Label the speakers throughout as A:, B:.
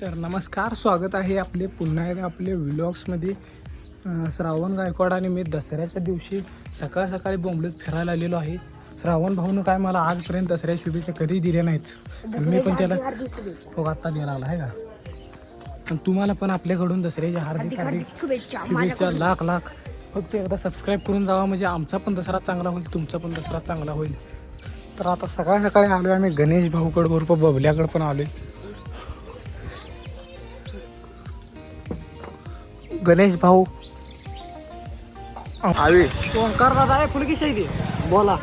A: तर नमस्कार स्वागत आहे आपले पुन्हा एकदा आपले व्लॉग्समध्ये श्रावण गायकवाड आणि मी दसऱ्याच्या दिवशी सकाळ सकाळी बोंबलत फिरायला आलेलो आहे. श्रावण भाऊनं काय मला आजपर्यंत दसऱ्या शुभेच्छा कधी दिल्या नाहीत? मी पण त्याला हो आत्ता द्यायला लागला आहे का? पण तुम्हाला पण आपल्याकडून दसऱ्याच्या हार्दिक हार्दिक
B: शुभेच्छा
A: लाख लाख. फक्त एकदा सबस्क्राईब करून जावा म्हणजे आमचा पण दसरा चांगला होईल तुमचा पण दसरा चांगला होईल. तर आता सकाळ सकाळी आलो आम्ही गणेश भाऊकडं बरोबर बबल्याकडं पण आलोय. गणेश भाऊ.
C: आवी.
A: ओंकार दादा आहे फुलकी शाही
C: बोला.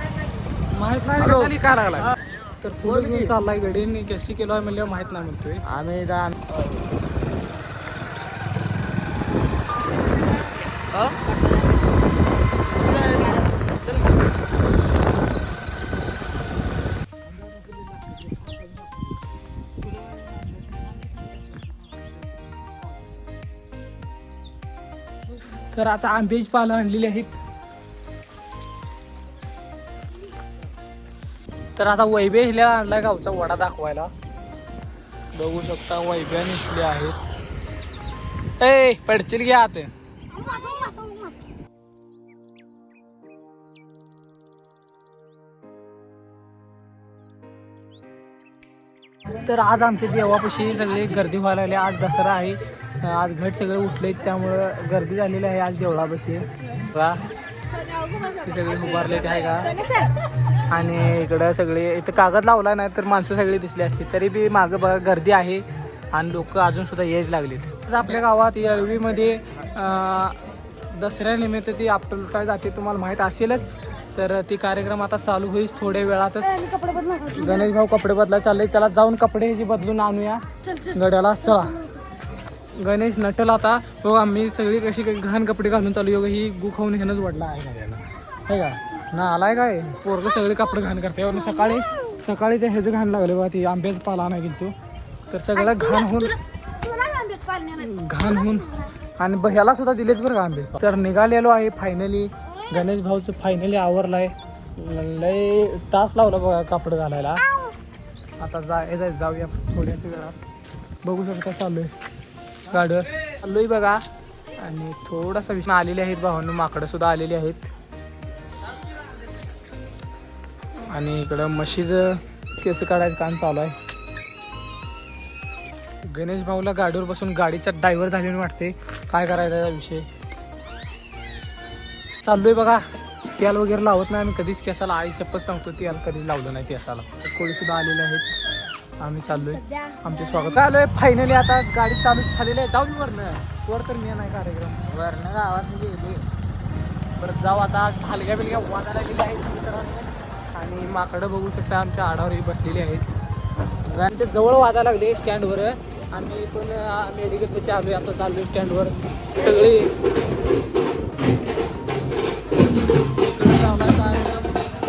A: माहीत नाही काय लागला तर फुल घेऊन चाललाय गडीने कशी केलो आहे म्हणल्यावर माहीत नाही म्हणतोय.
C: आम्ही जा.
A: तर आता आंब्याची पालं आणलेली आहेत. तर आता वैभ्याला आणलाय गावचा वडा दाखवायला. बघू शकता वैभ्या निसले आहेत. ए पडचिल घ्या आता. तर आज आमच्या देवापाशी सगळे गर्दी व्हायला लागली. आज दसरा आहे. आज घट सगळे उठले त्यामुळं गर्दी झालेली आहे आज देवळापाशी. बघा ते सगळे उभारले ते आहे का? आणि इकडं सगळे इथं कागद लावला नाही तर माणसं सगळी दिसली असती. तरी बी मागं बघा गर्दी आहे आणि लोक अजून सुद्धा यायच लागलेत. आपल्या गावात येळवीमध्ये दसऱ्यानिमित्त ती आपटलता जाते तुम्हाला माहीत असेलच. तर ती कार्यक्रम आता चालू होईल थोड्या वेळातच. गणेश भाऊ कपडे बदला चालले त्याला जाऊन कपडे जी बदलून आणूया.
B: चल चल.
A: गड्याला चला. गणेश नटल आता. तो आम्ही सगळी कशी काही घाण कपडे घालून चालू योगा ही गु खाऊन ह्यानंच वडला आहे. आहे का? ना आलाय काय? पोरग सगळे कपडे घाण करते आणि सकाळी सकाळी ते ह्याचं घाण लागले बा ती आंब्याचं पाला नाही गेलो तर सगळं घाण होऊन घाण होऊन आणि ह्याला सुद्धा दिलेच बरं का आंबे. तर निघालेलो आहे फायनली गणेश भाऊचं फायनली आवरलाय. लय तास लावला बघा कापड घालायला. आता जाय जाय जाऊया थोड्याच वेळात बघू शकता चालू आहे. गाडीवर. चाललोय बघा. आणि थोडासा विषय आलेले आहेत भावांनो माकडं सुद्धा आलेली आहेत. आणि इकडं म्हशीचं केस काढायचं काम चालू आहे. गणेश भाऊला गाडीवर बसून गाडीचा ड्रायव्हर झाले वाटते काय करायचा या विषय? चाललोय बघा. तेल वगैरे लावत नाही आम्ही. कधीच केसाला आई शपथ सांगतो तेल कधीच लावलं नाही केसाला. कोळी सुद्धा आलेले आहेत. आम्ही चाललोय. आमचे स्वागत. आलोय? फायनली आता गाडी चालू झालेली आहे. जाऊ दे वरनं. वर तर मी नाही कार्यक्रम.
C: वरण गावात गेली
A: परत जाऊ आता. भालग्या बिलग्या वाजायला गेल्या आहेत आणि माकडं बघू शकता आमच्या आडावर बसलेली आहेत. आणि ते जवळ वाजायला लागले स्टँडवर. आम्ही पण मेडिकल पशी आलोय. आता चाललोय स्टँडवर. सगळे.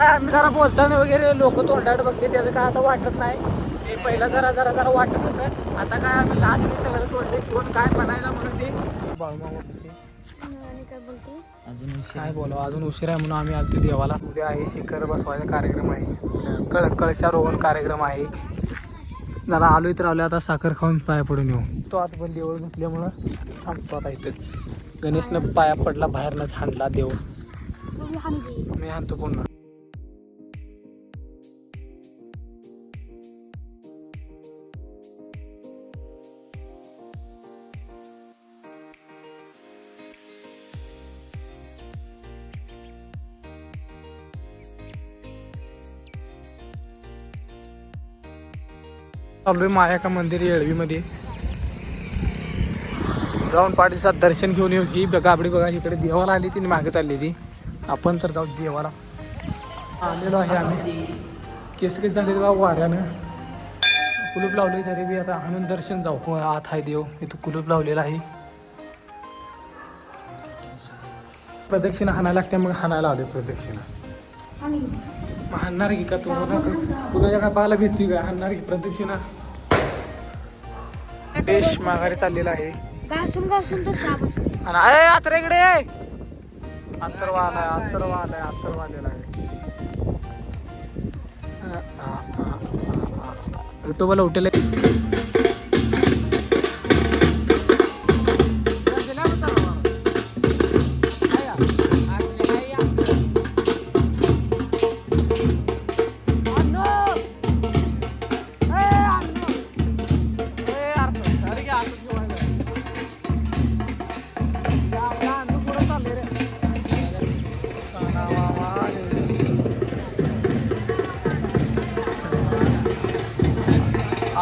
A: आम्ही जरा बोलताना वगैरे लोक तोंडाड बघते. त्याचं काय आता वाटत नाही. ते पहिला जरा जरा जरा वाटत होतं. आता काय आम्ही लास्ट मी सगळं सोडले. कोण काय बनायला म्हणून ते.
C: अजून
A: काय बोलावं अजून उशीर आहे म्हणून आम्ही आलतो देवाला. उद्या आहे शिखर बसवायचा कार्यक्रम आहे. कळ कळशारोहण कार्यक्रम आहे. जरा आलोय तर आलोय आता साखर खाऊन पाया पडून येऊ. तो आता पण देवळ धुतल्यामुळं थांबतो आता इथंच. गणेशनं पाया पडला बाहेरनंच हाणला देव मी हाणतो पुन्हा आहे मायाका मंदिर येळवीमध्ये जाऊन पाठीसात दर्शन घेऊन येऊ. ही बघा आपली बघा इकडे देवाला आली ती मागे चालली ती. आपण तर जाऊ देवाला. आलेलो आहे आम्ही. केस केस झाले बा वाऱ्यानं. कुलूप लावले तरी बी आता आणून दर्शन जाऊ. हो, आत आहे देव. इथं कुलूप लावलेला आहे. प्रदक्षिणा हाणायला लागते मग हाणायला आले प्रदक्षिणा. मग हाणणार की का तू तुला काय पाहायला भेटतोय का हाणणार की प्रदक्षिणा देश माघारी चाललेला आहे
B: घासून घासून तर शाप असते
A: आणि अय आत्रे इकडे ये अत्तरवा आलाय अत्तरवा आलाय अत्तरवा आलेला आहे तो मला उठेल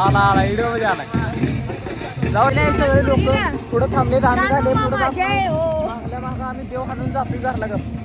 A: आला आला व्हिडिओमध्ये आलाय जाऊ नाही सगळे लोक पुढे थांबले आम्ही झाले पुढे मागल्या मागं आम्ही देव हाणून जातो घरला गप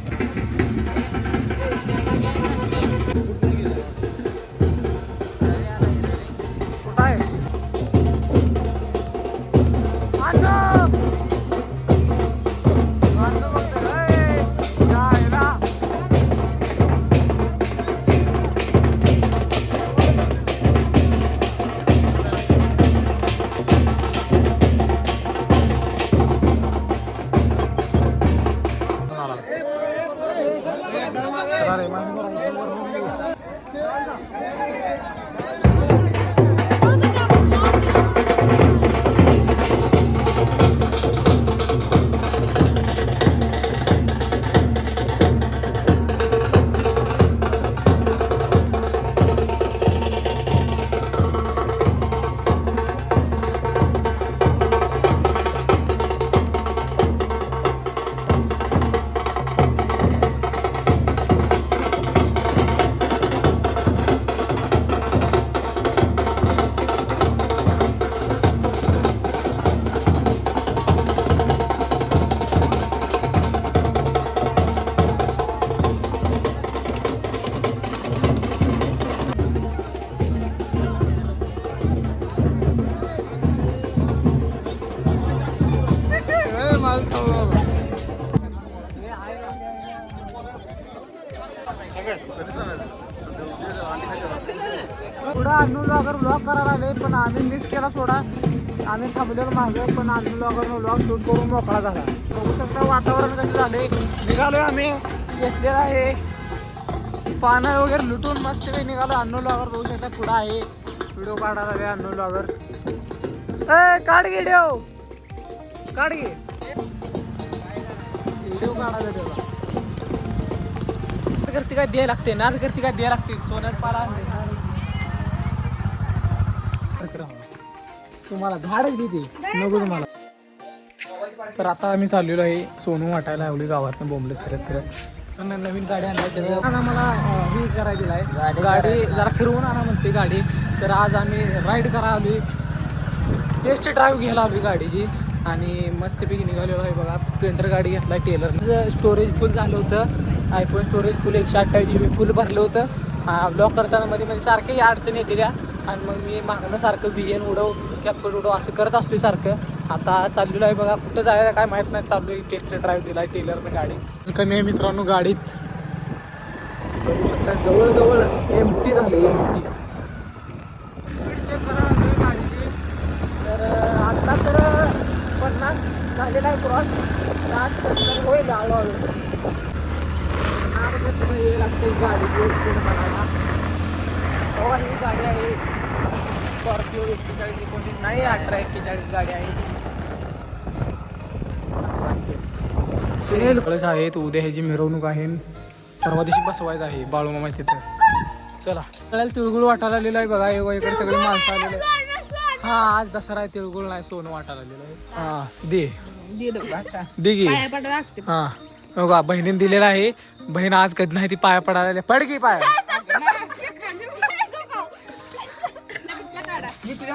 A: ब्लॉगर ब्लॉग करायला आले पण आम्ही मिस केला सोडा. आम्ही थांबलेलो मागं पण आम्ही ब्लॉगर ब्लॉग शूट करून मोकळा झाला. बघू शकता वातावरण कसं झाले निघालो आम्ही. घेतलेलं आहे. पानं वगैरे लुटून मस्त काही निघालो अन्नू लॉगर बघू शकता पुढं आहे. व्हिडिओ काढायला आले अन्नू लॉगर ए काढ घे डेव काढ घे व्हिडिओ काढायला देऊ करते काय द्यायला लागते नाच करते काय द्यायला लागते? सोन्यात पाला तुम्हाला झाडच देते. नको तुम्हाला तर आता आम्ही चाललेलो आहे सोनू वाटायला लावली गावातनं बोंबले फिरत फिरत नवीन गाडी आणली मला ही करायची आहे. गाडी जरा फिरवून आणा म्हणते गाडी. तर आज आम्ही राईड करा आली टेस्ट ड्राईव्ह घ्यायला आली गाडीची. आणि मस्तपैकी निघालेलो आहे बघा. स्प्लेंडर गाडी घेतला टेलर स्टोरेज फुल झालं होतं. आयफोन स्टोरेज फुल एकशे अठ्ठावीस जी बी फुल भरलं होतं. ब्लॉक करताना मध्ये मध्ये सारखे अडचणी येते त्या. आणि मग मी मागणं सारखं बी एन उडव कॅपकट उडव असं करत असतोय सारखं. आता चाललेलो आहे बघा कुठं जायला काय माहीत नाही चालू आहे टेस्ट ड्राईव्ह दिला आहे टेलरनं गाडी. कमी आहे मित्रांनो गाडीत. बघू शकता जवळजवळ एम टी झाली एम टी तर अं, आता तर पन्नास झालेला आहे क्रॉस साठ सत्तर होईल हळूहळू. लागते बनायला हो गाडी आहे. स्कॉर्पिओ एक्केचाळीस एकोणतीस. नाही अठरा एक्केचाळीस गाडी आहे. कळस आहेत. उद्या ह्याची मिरवणूक आहे. परवा दिवशी बसवायचं आहे. बाळूमामा तिथं. चला. कळायला तिळगुळ वाटायला आलेलं आहे बघा. हे इकडे सगळे माणसं आलेले. हा आज दसरा आहे. तिळगुळ नाही सोनं वाटायला आलेलं आहे. हा. दे. दे घे हा हो. का बहिणीने दिलेला आहे. बहीण आज कधी नाही ती पाया पडायला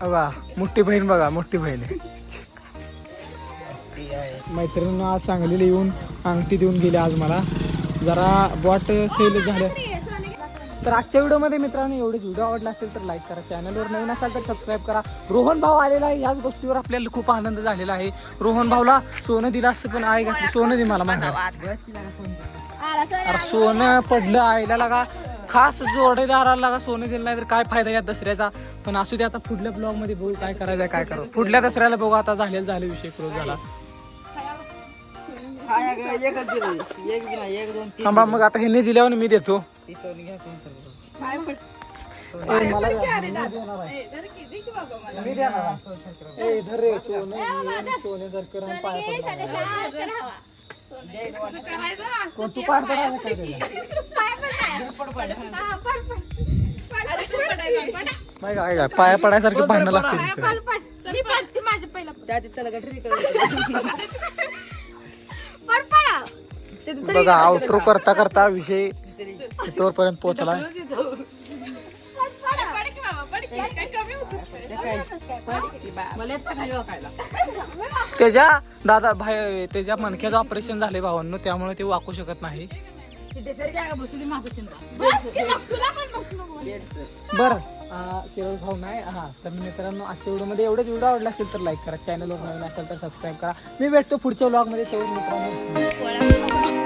A: बघा मोठी बहीण बघा मोठी बहीण मैत्रिणीनं आज सांगलीला येऊन अंगठी देऊन गेली आज मला. जरा बॉट सेल झालं. तर आजच्या व्हिडिओमध्ये मित्रांनो एवढेच. व्हिडिओ आवडला असेल तर लाईक करा. चॅनलवर नवीन असाल तर सबस्क्राईब करा. रोहन भाऊ आलेला आहे. याच गोष्टीवर आपल्याला खूप आनंद झालेला आहे. रोहन भाऊला सोनं दिलं असतं पण आई घातली. सोनं दे मला मागा अरे सोनं पडलं आईला लागा. खास जोडेदाराला लागा सोनं दिलं नाही तर काय फायदा या दसऱ्याचा? पण असू दे आता पुढल्या ब्लॉगमध्ये बघू काय करायचं काय करू. पुढल्या दसऱ्याला बघू आता झालेलं झाले विषय क्लोज झाला. थांबा मग आता ह्यांनी दिल्यावर मी देतो. ए, पाया कोण तू पार पडायला काय काय काय पाया पडायसारखी भांडणं लागते बघा आउट्रो करता करता विषय इथवरपर्यंत पोहोचला. त्याच्या दादा भाई त्याच्या मणक्याचं ऑपरेशन झाले भावांनो त्यामुळे ते वाकू शकत नाही. बर. केवळ भाऊ नाही? हा तर मित्रांनो आजच्या व्हिडिओमध्ये एवढंच. व्हिडिओ आवडला असेल तर लाईक करा. चॅनलवर नवीन असेल तर सबस्क्राईब करा. मी भेटतो पुढच्या व्लॉगमध्ये तेवढं मित्रांनो